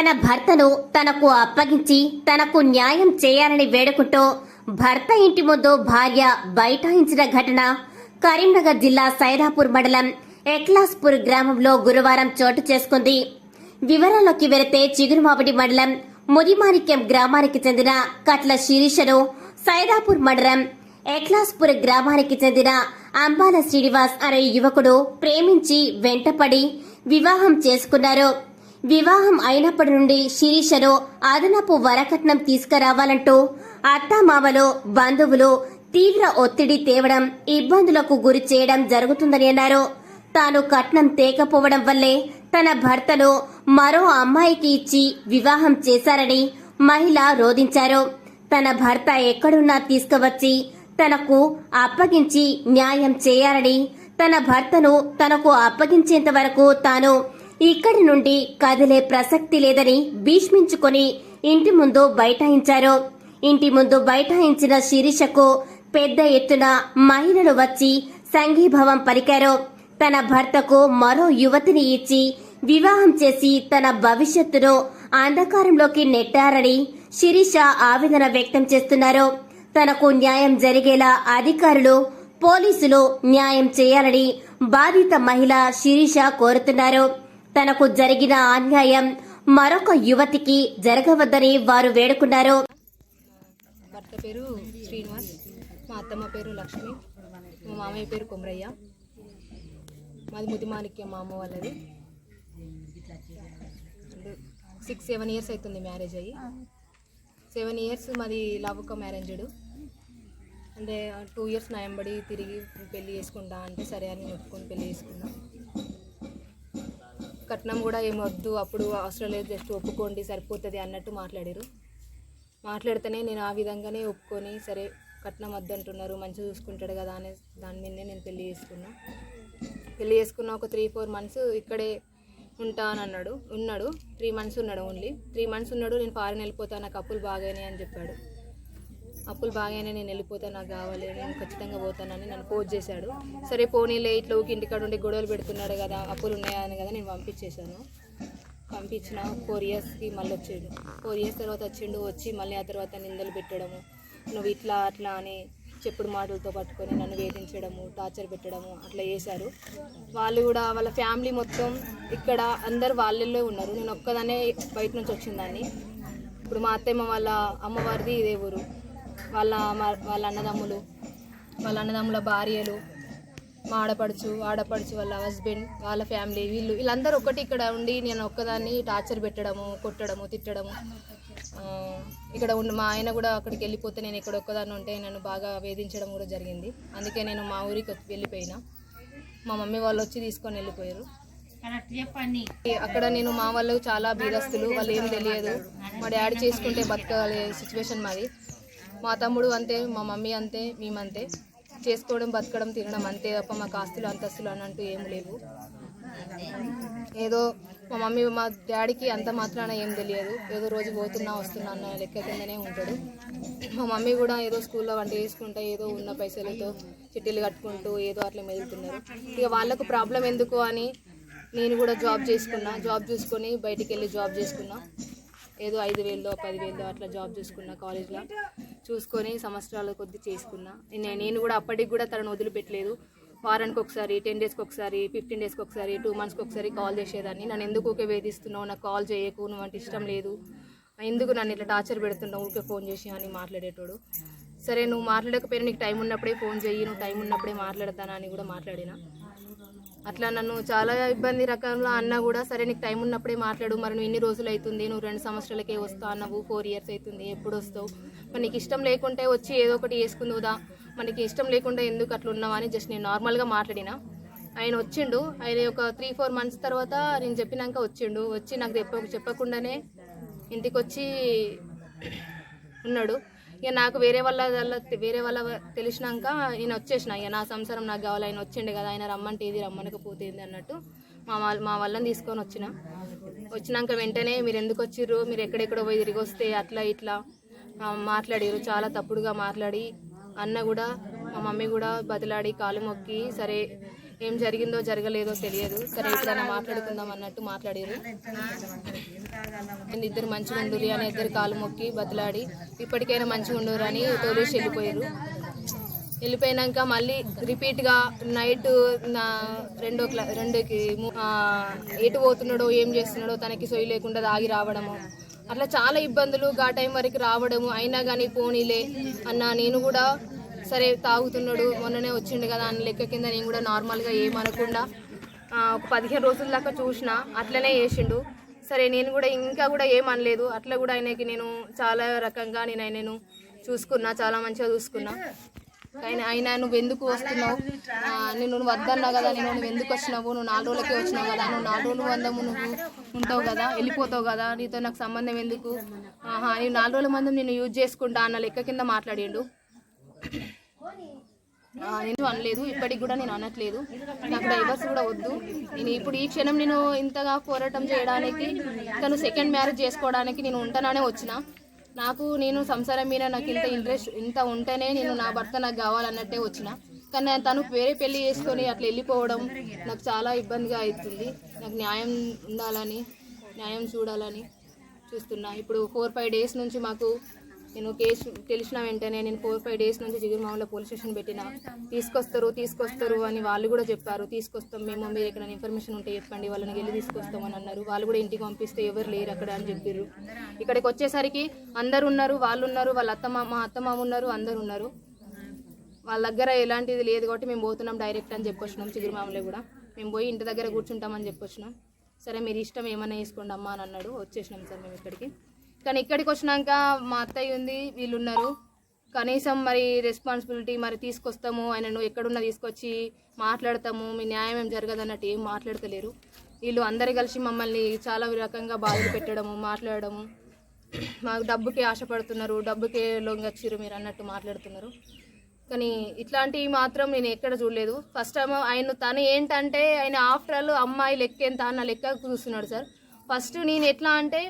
తన భర్తను తనకు అప్పగించి తనకు న్యాయం చేయాలని వేడుకుంటూ భర్త ఇంటి ముందు భార్య బైఠాయించిన ఘటన కరీంనగర్ జిల్లా సైదాపూర్ మండలం ఎక్లాస్పూర్ గ్రామంలో గురువారం చోటు చేసుకుంది. వివరాల్లోకి వెళితే చిగురుమామిడి మండలం మురిమాణిక్యం గ్రామానికి చెందిన కట్ల శిరీషను సైదాపూర్ మండలం ఎక్లాస్పూర్ గ్రామానికి చెందిన అంబాల శ్రీనివాస్ అనే యువకుడు ప్రేమించి వెంటపడి వివాహం చేసుకున్నారు. వివాహం అయినప్పటి నుండి శిరీషలో అదనపు వరకట్నం తీసుకురావాలంటూ అత్తమావలో బంధువులు తీవ్ర ఒత్తిడి తేవడం ఇబ్బందులకు గురి చేయడం జరుగుతుందని అన్నారు. తాను కట్నం తేకపోవడం వల్లే తన భర్తను మరో అమ్మాయికి ఇచ్చి వివాహం చేశారని మహిళ రోధించారు. తన భర్త ఎక్కడున్నా తీసుకువచ్చి తనకు అప్పగించి న్యాయం చేయాలని తన భర్తను తనకు అప్పగించేంత వరకు తాను ఇక్కడి నుండి కదిలే ప్రసక్తి లేదని భీష్మించుకొని ఇంటి ముందు బైఠాయించారు. ఇంటి ముందు బైఠాయించిన శిరీషకు పెద్ద ఎత్తున మహిళలు వచ్చి సంఘీభావం పలికారు. తన భర్తకు మరో యువతిని ఇచ్చి వివాహం చేసి తన భవిష్యత్తును అంధకారంలోకి నెట్టారని శిరీష ఆవేదన వ్యక్తం చేస్తున్నారు. తనకు న్యాయం జరిగేలా అధికారులు పోలీసులు న్యాయం చేయాలని బాధిత మహిళ శిరీష కోరుతున్నారు. తనకు జరిగిన అన్యాయం మరొక యువతికి జరగవద్దని వారు వేడుకున్నారు. భర్త పేరు శ్రీనివాస్. మా అత్తమ్మ పేరు లక్ష్మి. మా మామయ్య పేరు కొమరయ్య. మాది ముదిమాణిక్యం మా అమ్మ వాళ్ళది. సిక్స్ సెవెన్ ఇయర్స్ అవుతుంది మ్యారేజ్ అయ్యి. సెవెన్ ఇయర్స్ మాది లవ్క మ్యారేజ్డ్ అంటే టూ ఇయర్స్ నా వెంబడి తిరిగి పెళ్ళి చేసుకుంటా అంటే సరే అని ఒప్పుకొని పెళ్ళి చేసుకున్నాను కట్నం కూడా ఏమొద్దు అప్పుడు అవసరం లేదు జస్ట్ ఒప్పుకోండి సరిపోతుంది అన్నట్టు మాట్లాడారు మాట్లాడితేనే నేను ఆ విధంగానే ఒప్పుకొని సరే కట్నం వద్దు అంటున్నారు మంచిగా చూసుకుంటాడు కదా అనే దాని మీదనే నేను పెళ్ళి చేసుకున్నా. పెళ్ళి చేసుకున్న ఒక త్రీ ఫోర్ మంత్స్ ఇక్కడే ఉంటా అని అన్నాడు ఉన్నాడు. త్రీ మంత్స్ ఉన్నాడు ఓన్లీ త్రీ మంత్స్ ఉన్నాడు నేను ఫారెన్ వెళ్ళిపోతాను నాకు అప్పులు బాగానే అని చెప్పాడు. అప్పులు బాగానే నేను వెళ్ళిపోతాను నాకు కావాలి నేను ఖచ్చితంగా పోతానని నన్ను పోజ్ చేశాడు. సరే పోనీలే ఇట్లా ఊకి ఇంటికాడ ఉండి గొడవలు పెడుతున్నాడు కదా అప్పులు ఉన్నాయా అని కదా నేను పంపించేశాను. పంపించిన ఫోర్ ఇయర్స్కి మళ్ళీ వచ్చాడు. ఫోర్ ఇయర్స్ తర్వాత వచ్చిండు వచ్చి మళ్ళీ ఆ తర్వాత నిందలు పెట్టడము. నువ్వు ఇట్లా అట్లా అని చెప్పుడు మాటలతో పట్టుకొని నన్ను వేధించడము టార్చర్ పెట్టడము అట్లా చేశారు. వాళ్ళు కూడా వాళ్ళ ఫ్యామిలీ మొత్తం ఇక్కడ అందరు వాళ్ళల్లో ఉన్నారు. నేను ఒక్కదానే బయట నుంచి వచ్చిందాన్ని ఇప్పుడు మా అత్తమ్మ వాళ్ళ అమ్మవారిది ఇదే ఊరు. వాళ్ళ వాళ్ళ అన్నదమ్ములు వాళ్ళ అన్నదమ్ముల భార్యలు మా ఆడపడుచు ఆడపడుచు వాళ్ళ హస్బెండ్ వాళ్ళ ఫ్యామిలీ వీళ్ళు వీళ్ళందరూ ఒకటి ఇక్కడ ఉండి నేను ఒక్కదాన్ని టార్చర్ పెట్టడము కొట్టడము తిట్టడము. ఇక్కడ ఉన్న మా ఆయన కూడా అక్కడికి వెళ్ళిపోతే నేను ఇక్కడ ఒక్కదాన్ని ఉంటే నన్ను బాగా వేధించడం కూడా జరిగింది. అందుకే నేను మా ఊరికి వెళ్ళిపోయిన వెళ్ళిపోయినా. మా మమ్మీ వాళ్ళు వచ్చి తీసుకొని వెళ్ళిపోయారు. అక్కడ నేను మా వాళ్ళు చాలా బీదస్తులు వాళ్ళు ఏం తెలియదు. మా డాడీ చేసుకుంటే బతకాలి సిచ్యువేషన్ మాది. మా తమ్ముడు అంతే మా మమ్మీ అంతే మేమంతే. చేసుకోవడం బతకడం తినడం అంతే తప్ప మాకు ఆస్తులు అంతస్తులు అని అంటూ ఏం లేవు. ఏదో మా మమ్మీ మా డాడీకి అంత మాత్రాన ఏం తెలియదు. ఏదో రోజు పోతున్నా వస్తున్నా అన్న లెక్క కిందనే ఉంటాడు. మా మమ్మీ కూడా ఏదో స్కూల్లో వంట చేసుకుంటా ఏదో ఉన్న పైసలతో చిట్టీలు కట్టుకుంటూ ఏదో అట్లా మెదులుతున్నారు. ఇక వాళ్ళకు ప్రాబ్లం ఎందుకు అని నేను కూడా జాబ్ చేసుకున్నా. జాబ్ చూసుకొని బయటికి వెళ్ళి జాబ్ చేసుకున్నా. ఏదో ఐదు వేల్లో పదివేల్లో అట్లా జాబ్ చూసుకున్నా కాలేజ్లో చూసుకొని సంవత్సరాల కొద్ది చేసుకున్నా. నేను కూడా అప్పటికి కూడా తనను వదిలిపెట్టలేదు. వారానికి ఒకసారి టెన్ డేస్కి ఒకసారి ఫిఫ్టీన్ డేస్కి ఒకసారి టూ మంత్స్కి ఒకసారి కాల్ చేసేదాన్ని. నన్ను ఎందుకు ఊకే వేధిస్తున్నావు? నాకు కాల్ చేయకు నువ్వు అంటే ఇష్టం లేదు. ఎందుకు నన్ను ఇట్లా టార్చర్ పెడుతున్నావు? ఊరికే ఫోన్ చేసి అని మాట్లాడేటోడు. సరే నువ్వు మాట్లాడకపోయినా నీకు టైం ఉన్నప్పుడే ఫోన్ చెయ్యి నువ్వు టైం ఉన్నప్పుడే మాట్లాడతానా అని కూడా మాట్లాడినా. అట్లా నన్ను చాలా ఇబ్బంది రకంలో అన్న కూడా సరే నీకు టైం ఉన్నప్పుడే మాట్లాడు మరి నువ్వు ఇన్ని రోజులు అవుతుంది నువ్వు రెండు సంవత్సరాలకే వస్తావు అన్నావు ఫోర్ ఇయర్స్ అవుతుంది ఎప్పుడు వస్తావు? మరి నీకు ఇష్టం లేకుంటే వచ్చి ఏదో ఒకటి వేసుకుందా మనకి ఇష్టం లేకుండా ఎందుకు అట్లా ఉన్నావా అని జస్ట్ నేను నార్మల్గా మాట్లాడినా. ఆయన వచ్చిండు ఆయన ఒక త్రీ ఫోర్ మంత్స్ తర్వాత నేను చెప్పినాక వచ్చిండు. వచ్చి నాకు చెప్ప చెప్పకుండానే ఇంటికి వచ్చి ఉన్నాడు. ఇక నాకు వేరే వాళ్ళ వేరే వాళ్ళ తెలిసినాక నేను వచ్చేసిన. ఇక నా సంసారం నాకు కావాలి ఆయన వచ్చిండే కదా ఆయన రమ్మంటే ఇది రమ్మనకపోతే ఏంది అన్నట్టు మా వాళ్ళ మా వాళ్ళని తీసుకొని వచ్చిన. వచ్చినాక వెంటనే మీరు ఎందుకు వచ్చిర్రు? మీరు ఎక్కడెక్కడ పోయి తిరిగి వస్తే అట్లా ఇట్లా. ఆ, మాట్లాడిరు చాలా తప్పుడుగా మాట్లాడి అన్న కూడా మా మమ్మీ కూడా బతిలాడి కాలు మొక్కి సరే ఏం జరిగిందో జరగలేదో తెలియదు. సరే ఎప్పుడైనా మాట్లాడుకుందాం అన్నట్టు మాట్లాడారు నేను ఇద్దరు మంచిగా ఉండరు అని ఇద్దరు కాలు మొక్కి బతలాడి ఇప్పటికైనా మంచిగా ఉండురు అని తోలేసి వెళ్ళిపోయారు వెళ్ళిపోయినాక మళ్ళీ రిపీట్గా నైట్ నా రెండో క్లా రెండుకి ఎటు పోతున్నాడో ఏం చేస్తున్నాడో తనకి సొయ్యి లేకుండా దాగి రావడము. అట్లా చాలా ఇబ్బందులు ఆ టైం వరకు రావడము. అయినా కానీ పోనీలే అన్న నేను కూడా సరే తాగుతున్నాడు మొన్ననే వచ్చిండు కదా అని లెక్క కింద నేను కూడా నార్మల్గా ఏమనకుండా ఒక పదిహేను రోజుల దాకా చూసిన అట్లనే చేసిండు. సరే నేను కూడా ఇంకా కూడా ఏమనలేదు. అట్లా కూడా ఆయనకి నేను చాలా రకంగా నేను ఆయనను చూసుకున్నా చాలా మంచిగా చూసుకున్నా. ఆయన ఆయన నువ్వు ఎందుకు వస్తున్నావు? నేను నువ్వు వద్దన్నా కదా నేను నువ్వు ఎందుకు వచ్చినావు? నువ్వు నాలుగు రోజులకే వచ్చినావు కదా నువ్వు నాలుగు రోజులు వందము నువ్వు ఉంటావు కదా వెళ్ళిపోతావు కదా నీతో నాకు సంబంధం ఎందుకు? ఆహా నేను నాలుగు రోజుల మంది నేను యూజ్ చేసుకుంటా అన్న లెక్క కింద మాట్లాడిండు. నేను అనలేదు ఇప్పటికి కూడా నేను అనట్లేదు. నాకు డైవర్స్ కూడా వద్దు. నేను ఇప్పుడు ఈ క్షణం నేను ఇంతగా పోరాటం చేయడానికి తను సెకండ్ మ్యారేజ్ చేసుకోవడానికి నేను ఉంటాననే వచ్చిన. నాకు నేను సంసారం మీద నాకు ఇంత ఇంట్రెస్ట్ ఇంత ఉంటేనే నేను నా భర్త నాకు కావాలన్నట్టే వచ్చిన. కానీ తను వేరే పెళ్ళి చేసుకొని అట్లా వెళ్ళిపోవడం నాకు చాలా ఇబ్బందిగా అవుతుంది. నాకు న్యాయం ఉండాలని న్యాయం చూడాలని చూస్తున్నా. ఇప్పుడు ఫోర్ ఫైవ్ డేస్ నుంచి మాకు నేను కేసు తెలిసిన వెంటనే నేను ఫోర్ ఫైవ్ డేస్ నుంచి జిగురుమామలో పోలీస్ స్టేషన్ పెట్టిన. తీసుకొస్తారు తీసుకొస్తారు అని వాళ్ళు కూడా చెప్పారు. తీసుకొస్తాం మేము మీరు ఎక్కడ ఇన్ఫర్మేషన్ ఉంటే చెప్పండి వాళ్ళని వెళ్ళి తీసుకొస్తాం అని అన్నారు. వాళ్ళు కూడా ఇంటికి పంపిస్తే ఎవరు లేరు అక్కడ అని చెప్పారు. ఇక్కడికి వచ్చేసరికి అందరు ఉన్నారు వాళ్ళు ఉన్నారు వాళ్ళ అత్తమ్మ మా అత్తమామ ఉన్నారు అందరు ఉన్నారు. వాళ్ళ దగ్గర ఎలాంటిది లేదు కాబట్టి మేము పోతున్నాం డైరెక్ట్ అని చెప్పొచ్చినాం చిగురుమామలే కూడా. మేము పోయి ఇంటి దగ్గర కూర్చుంటామని చెప్పొచ్చినాం. సరే మీరు ఇష్టం ఏమైనా వేసుకోండి అమ్మా అని అన్నాడు. వచ్చేసినాం సార్ మేము ఇక్కడికి. కానీ ఇక్కడికి వచ్చినాక మా అత్తయ్య ఉంది వీళ్ళు ఉన్నారు కనీసం మరి రెస్పాన్సిబిలిటీ మరి తీసుకొస్తాము ఆయన నువ్వు ఎక్కడున్నా తీసుకొచ్చి మాట్లాడతాము మీ న్యాయం ఏం జరగదు అన్నట్టు ఏం మాట్లాడతలేరు. వీళ్ళు అందరు కలిసి మమ్మల్ని చాలా రకంగా బాధలు పెట్టడము మాట్లాడడము. మాకు డబ్బుకే ఆశపడుతున్నారు డబ్బుకే లొంగచ్చిరు మీరు అన్నట్టు మాట్లాడుతున్నారు. కానీ ఇట్లాంటివి మాత్రం నేను ఎక్కడ చూడలేదు. ఫస్ట్ టైం ఆయన తను ఏంటంటే ఆయన ఆఫ్టర్ ఆల్ అమ్మాయి లెక్క ఎంత అన్న లెక్క చూస్తున్నాడు సార్. ఫస్ట్ నేను ఎట్లా అంటే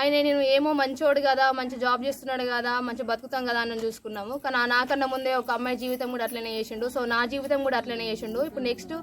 ఆయన నేను ఏమో మంచోడు కదా మంచి జాబ్ చేస్తున్నాడు కదా మంచి బతుకుతాం కదా అని చూసుకున్నాము. కానీ నాకన్నా ముందే ఒక అమ్మాయి జీవితం కూడా అట్లనే చేసిండు. సో నా జీవితం కూడా అట్లనే చేసిండు. ఇప్పుడు నెక్స్ట్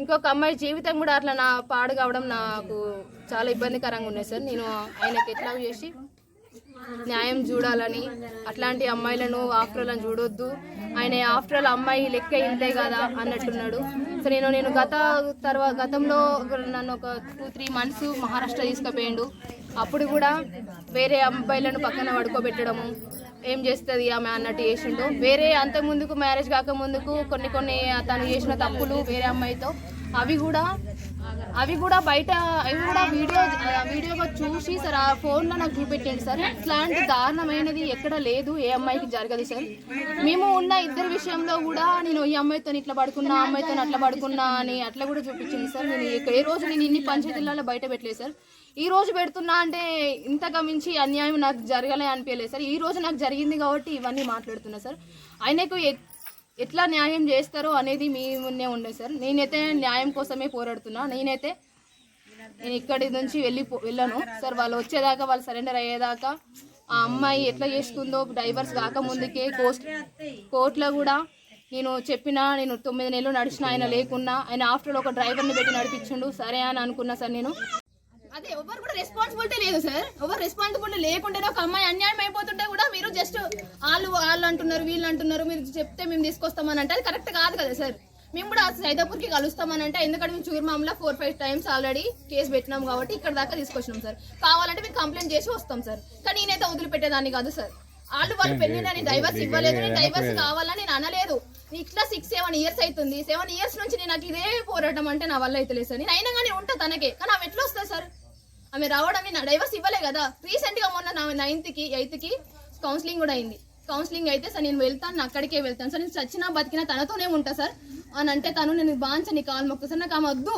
ఇంకొక అమ్మాయి జీవితం కూడా అట్లా నా పాడు కావడం నాకు చాలా ఇబ్బందికరంగా ఉన్నాయి సార్. నేను ఆయనకి ఎట్లా చేసి న్యాయం చూడాలని. అట్లాంటి అమ్మాయిలను ఆఫ్టర్లను చూడొద్దు. ఆయన ఆఫ్టర్ అమ్మాయి లెక్క ఇంతే కదా అన్నట్టున్నాడు. సో నేను నేను గత తర్వాత గతంలో నన్ను ఒక టూ త్రీ మంత్స్ మహారాష్ట్ర తీసుకుపోయిండు. అప్పుడు కూడా వేరే అబ్బాయిలను పక్కన పడుకోబెట్టడము ఏం చేస్తుంది ఆమె అన్నట్టు చేసిండు. వేరే అంత ముందుకు మ్యారేజ్ కాక ముందుకు కొన్ని కొన్ని తను చేసిన తప్పులు వేరే అమ్మాయితో అవి కూడా అవి కూడా బయట అవి కూడా వీడియో ఆ వీడియోగా చూసి సార్ ఆ ఫోన్లో నాకు చూపెట్టండి సార్. ఇట్లాంటి దారుణమైనది ఎక్కడ లేదు ఏ అమ్మాయికి జరగదు సార్. మేము ఉన్న ఇద్దరి విషయంలో కూడా నేను ఈ అమ్మాయితో ఇట్లా పడుకున్నా అమ్మాయితో అట్లా పడుకున్నా అని అట్లా కూడా చూపించింది సార్. నేను ఏ రోజు నేను ఇన్ని పంచాయతీలలో బయట పెట్టలేదు సార్. ఈ రోజు పెడుతున్నా అంటే ఇంతగా మించి అన్యాయం నాకు జరగలే అనిపించలేదు సార్. ఈ రోజు నాకు జరిగింది కాబట్టి ఇవన్నీ మాట్లాడుతున్నా సార్. ఆయనకు ఎట్లా న్యాయం చేస్తారో అనేది మీ ముందే ఉండే సార్. నేనైతే న్యాయం కోసమే పోరాడుతున్నా. నేనైతే నేను ఇక్కడి నుంచి వెళ్ళి వెళ్ళను. సార్ వాళ్ళు వచ్చేదాకా వాళ్ళు సరెండర్ అయ్యేదాకా ఆ అమ్మాయి ఎట్లా చేసుకుందో డైవర్స్ కాకముందుకే కోర్ట్ కోర్టులో కూడా నేను చెప్పిన నేను తొమ్మిది నెలలు నడిచిన ఆయన లేకున్నా ఆయన ఆఫ్టర్ ఒక డ్రైవర్ని పెట్టి నడిపించిండు. సరే అని అనుకున్నా సార్ నేను. అదే ఎవరు కూడా రెస్పాన్సిబిలిటీ లేదు సార్ ఎవరు రెస్పాన్సిబిలిటీ లేకుండానే ఒక అమ్మాయి అన్యాయం అయిపోతుంటే కూడా మీరు జస్ట్ వాళ్ళు వాళ్ళు అంటున్నారు వీళ్ళు అంటున్నారు మీరు చెప్తే మేము తీసుకొస్తామని అంటే అది కరెక్ట్ కాదు కదా సార్ మేము కూడా సైదాపూర్కి కలుస్తామని అంటే ఎందుకంటే మేము చూర్మామలో four five times already case పెట్టినాం కాబట్టి ఇక్కడ దాకా తీసుకొచ్చినాం సార్ కావాలంటే మేము కంప్లైంట్ చేసి వస్తాం సార్ కానీ నేనైతే వదిలిపెట్టేదాన్ని కాదు సార్ వాళ్ళు వాళ్ళు పెళ్ళినని డైవర్స్ ఇవ్వలేదు నేను డైవర్స్ కావాలని నేను అనలేదు. ఇట్లా సిక్స్ సెవెన్ ఇయర్స్ అవుతుంది సెవెన్ ఇయర్స్ నుంచి నేను నాకు ఇదే పోరాటం అంటే నా వల్ల అయితే లేదు సార్ నేను అయినా కానీ ఉంటా తనకే. కానీ ఆమె ఎట్లా వస్తుంది సార్ ఆమె రావడం నా డైవర్స్ ఇవ్వలే కదా. రీసెంట్గా మొన్న నా నైన్త్కి ఎయిత్కి కౌన్సిలింగ్ కూడా అయింది. కౌన్సిలింగ్ అయితే సార్ నేను వెళ్తాను అక్కడికే వెళ్తాను. సార్ నేను చచ్చినా బతికినా తనతోనే ఉంటా సార్. అని అంటే తను నేను బాంచ నీ కాలు మొక్కు. సార్ నాకు ఆమె వద్దు.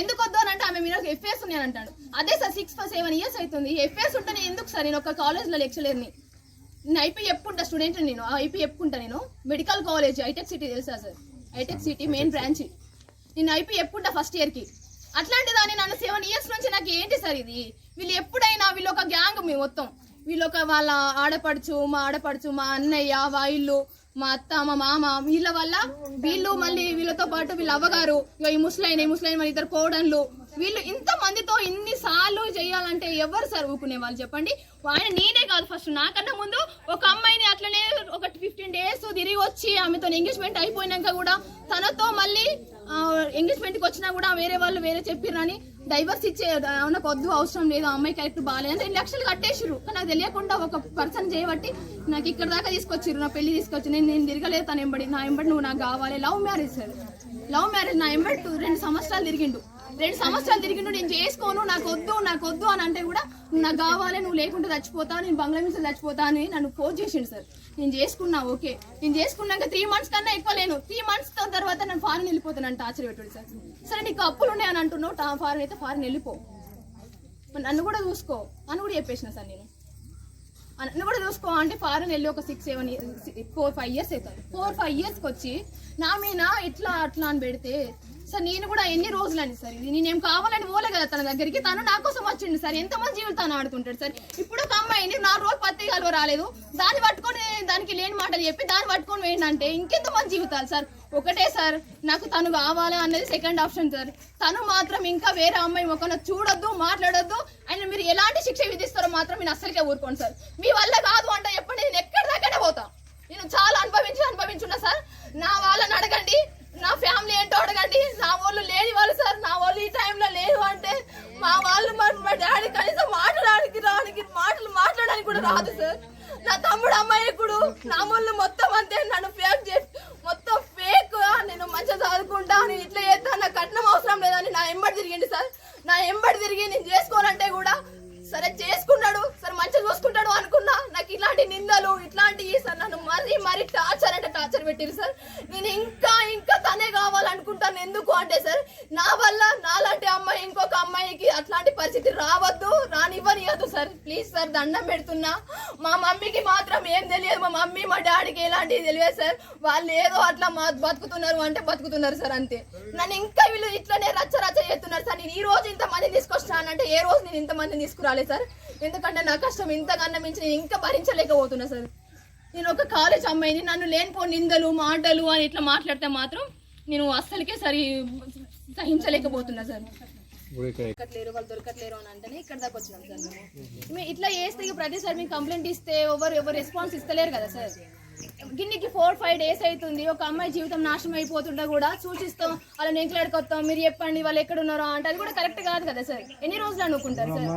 ఎందుకు వద్దు అని అంటే ఆమె మీద ఎఫ్ఐఎస్ ఉన్నాయని అంటాడు. అదే సార్ సిక్స్ సెవెన్ ఇయర్స్ అవుతుంది. ఎఫ్ఐఎస్ ఉంటే నేను ఎందుకు సార్ నేను ఒక కాలేజ్లో లెక్చరర్ని నేను ఐపీ చెప్పుకుంటా స్టూడెంట్ నేను. ఐపీ చెప్పుకుంటా నేను? మెడికల్ కాలేజ్ ఐటెక్ సిటీ తెలుసా సార్? ఐటెక్ సిటీ మెయిన్ బ్రాంచ్ నేను ఐపీ చెప్పుకుంటా ఫస్ట్ ఇయర్కి అట్లాంటి దాన్ని నన్ను సెవెన్ ఇయర్స్ నుంచి నాకు ఏంటి సార్ ఇది? వీళ్ళు ఎప్పుడైనా వీళ్ళు ఒక గ్యాంగ్ మీ మొత్తం. వీళ్ళు ఒక వాళ్ళ ఆడపడుచు మా ఆడపడుచు మా అన్నయ్య వాయిల్లు మా అత్త మా మామ వీళ్ళ వల్ల వీళ్ళు మళ్ళీ వీళ్ళతో పాటు వీళ్ళ అవ్వగారు. ఇక ఈ ముస్లైన్ ఈ ముస్లైన్ మన ఇద్దరు కోడన్లు. వీళ్ళు ఇంత మందితో ఇన్ని సార్లు చేయాలంటే ఎవరు సార్ ఊకునే వాళ్ళు చెప్పండి? ఆయన నేనే కాదు ఫస్ట్ నాకన్నా ముందు ఒక అమ్మాయిని అట్లనే ఒక ఫిఫ్టీన్ డేస్ తిరిగి వచ్చి ఆమెతో ఎంగేజ్మెంట్ అయిపోయినాక కూడా తనతో మళ్ళీ ఎంగేజ్మెంట్కి వచ్చినా కూడా వేరే వాళ్ళు వేరే చెప్పిర్రని డైవర్స్ ఇచ్చే నాకు వద్దు అవసరం లేదు ఆ అమ్మాయి క్యారెక్టర్ బాగాలేదు అని రెండు లక్షలు కట్టేసిర్రు. కానీ నాకు తెలియకుండా ఒక పర్సన్ చేయబట్టి నాకు ఇక్కడ దాకా తీసుకొచ్చిర్రు నా పెళ్ళి తీసుకొచ్చి నేను నేను తిరగలేదు తన ఎంబడి నా ఎంబడి నువ్వు నాకు కావాలి. Love marriage sir love marriage నా ఎంబడి రెండు సంవత్సరాలు తిరిగిండు. రెండు సంవత్సరాలు తిరిగిండు నేను చేసుకోను నాకు వద్దు నాకు వద్దు అని అంటే కూడా నాకు కావాలి నువ్వు లేకుంటే చచ్చిపోతా నేను బంగ్లాదేశ్ చచ్చిపోతా అని నన్ను ఫోన్ చేసిండు సార్. నేను చేసుకున్నా ఓకే. నేను చేసుకున్నాక త్రీ మంత్స్ కన్నా ఎక్కువ లేను. త్రీ మంత్స్ తర్వాత నేను ఫారెన్ వెళ్ళిపోతాను టార్చర్ పెట్టుడు సార్. సరే నీకు అప్పులు ఉన్నాయని అంటున్నావు ఫారెన్ అయితే ఫారెన్ వెళ్ళిపో. నన్ను కూడా చూసుకో. అని కూడా చెప్పేసిన సార్ నేను. నన్ను కూడా చూసుకో అంటే ఫారెన్ వెళ్ళి ఒక six seven four five years అవుతుంది. ఫోర్ ఫైవ్ ఇయర్స్కి వచ్చి నా మీద ఎట్లా అట్లా అని పెడితే సార్ నేను కూడా ఎన్ని రోజులని సార్ ఇది? నేనేం కావాలని పోలే కదా తన దగ్గరికి. తను నా కోసం వచ్చిండు సార్. ఎంతమంది జీవితాన్ని ఆడుతుంటాడు సార్? ఇప్పుడు ఒక అమ్మాయిని నా రోజు పత్తి రాలేదు. దాన్ని పట్టుకొని దానికి లేని మాటలు చెప్పి దాన్ని పట్టుకొని వేయండి ఇంకెంతమంది జీవితాలు సార్? ఒకటే సార్ నాకు తను కావాలా అన్నది సెకండ్ ఆప్షన్ సార్. తను మాత్రం ఇంకా వేరే అమ్మాయి మొక్కన చూడొద్దు మాట్లాడొద్దు. అండ్ మీరు ఎలాంటి శిక్ష విధిస్తారో మాత్రం నేను అస్సలుకే ఊరుకోండి సార్. మీ వల్ల కాదు అంటే చెప్పండి నేను ఎక్కడి దాకానే పోతా. నేను చాలా అనుభవించి అనుభవించున్నా సార్. నా వాళ్ళని అడగండి. నా ఫ్యామిలీ ఏంటో అడగండి. నా వాళ్ళు లేని వాళ్ళు సార్. నా వాళ్ళు ఈ టైంలో లేరు అంటే మా వాళ్ళు మా డాడీ కనీసం మాట్లాడడానికి రానికి మాటలు మాట్లాడడానికి కూడా రాదు సార్. నా తమ్ముడు అమ్మాయి ఇప్పుడు నా వాళ్ళు మొత్తం అంతే నన్ను ఫేక్ చేసి మొత్తం ఫేక్ నేను మంచిగా చదువుకుంటా నేను ఇట్లా చేస్తా నాకు కట్నం అవసరం లేదని నా ఎంబడి తిరిగింది సార్. నా ఎంబడి తిరిగి నేను చేసుకోవాలంటే కూడా సరే చేసుకున్నాడు సరే మంచిగా చూసుకుంటాడు అనుకున్నా నాకు ఇలాంటి నిందలు ఇట్లాంటివి సార్ నన్ను మరీ మరీ టార్చర్ అంటే టార్చర్ పెట్టిరు సార్. నేను ఇంకా ఇంకా తనే కావాలనుకుంటాను. ఎందుకు అంటే సార్ నా వల్ల నాలాంటి అమ్మాయి ఇంకొక అమ్మాయికి అట్లాంటి పరిస్థితి రావద్దు రానివ్వనియద్దు సార్. ప్లీజ్ సార్ దండం పెడుతున్నా. మా మమ్మీకి మాత్రం ఏం తెలియదు. మా మమ్మీ మా డాడీకి ఎలాంటివి తెలియదు సార్. వాళ్ళు ఏదో అట్లా మా బతుకుతున్నారు అంటే బతుకుతున్నారు సార్ అంతే. నన్ను ఇంకా వీళ్ళు ఇట్లనే రచ్చ రచ్చ చేస్తున్నారు సార్. నేను ఈ రోజు ఇంత మంది తీసుకొస్తానంటే ఏ రోజు నేను ఇంతమందిని తీసుకురాలేదు సార్. ఎందుకంటే నా కష్టం ఇంతకన్నా మించి నేను ఇంకా భరించలేకపోతున్నా సార్. నేను ఒక కాలేజ్ అమ్మాయిని నన్ను లేనిపో నిందలు మాటలు అని ఇట్లా మాట్లాడితే మాత్రం నేను అస్సలకే సరి సహించలేకపోతున్నా సార్. దొరకట్లేరు వాళ్ళు దొరకట్లేరు అని అంటేనే ఇక్కడ దాకా వచ్చినాం సార్ మేము. ఇట్లా చేస్తే ప్రతిసారి మీకు కంప్లైంట్ ఇస్తే ఎవరు ఎవరు రెస్పాన్స్ ఇస్తలేరు కదా సార్. గిన్నెకి ఫోర్ ఫైవ్ డేస్ అవుతుంది. ఒక అమ్మాయి జీవితం నాశనం అయిపోతుంటే కూడా సూచిస్తాం అలా నెంకలాడుకొస్తాం మీరు చెప్పండి వాళ్ళు ఎక్కడ ఉన్నారో అంటే అది కూడా కరెక్ట్ కాదు కదా సార్. ఎన్ని రోజులు అనుకుంటారు సార్?